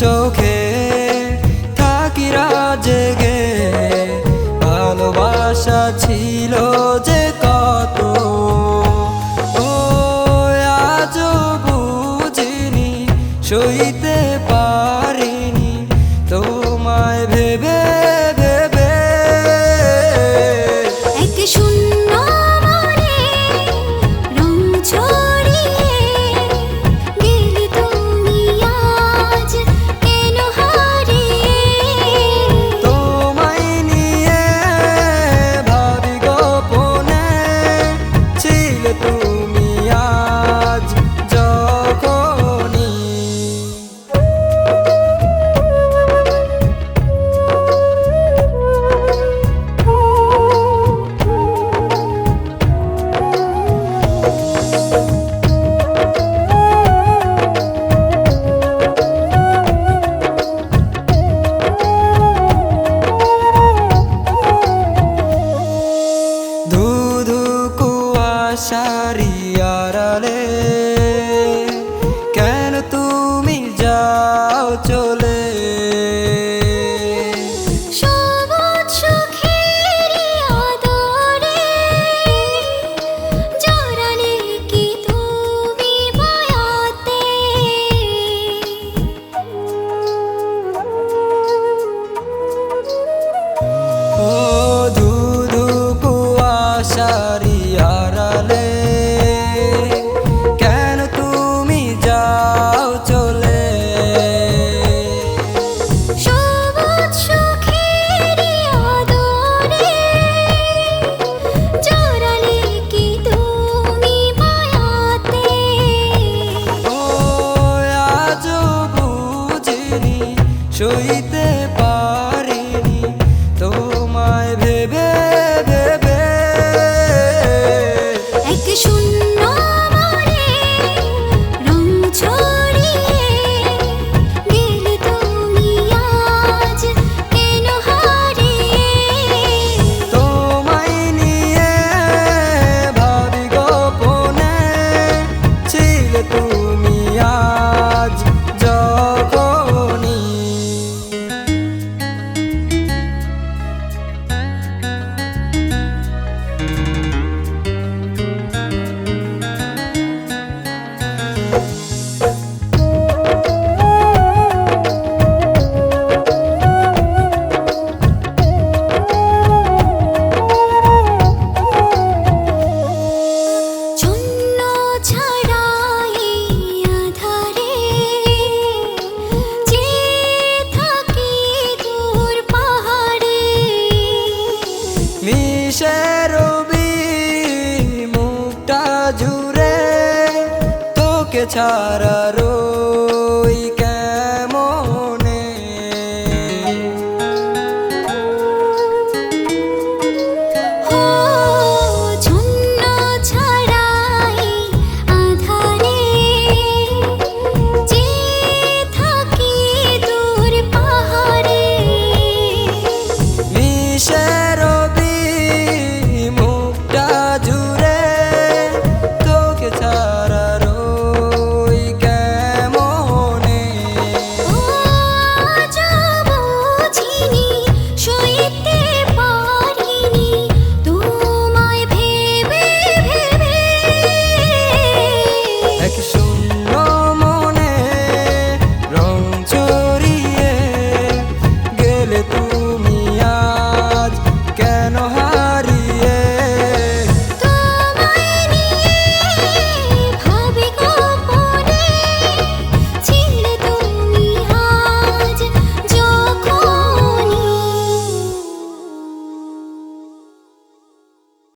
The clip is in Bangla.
চোখে থাকি রাজেগে। ভালোবাসা ছিল যে side সইতে কিসের মুখটা জুড়ে তোকে ছাড়া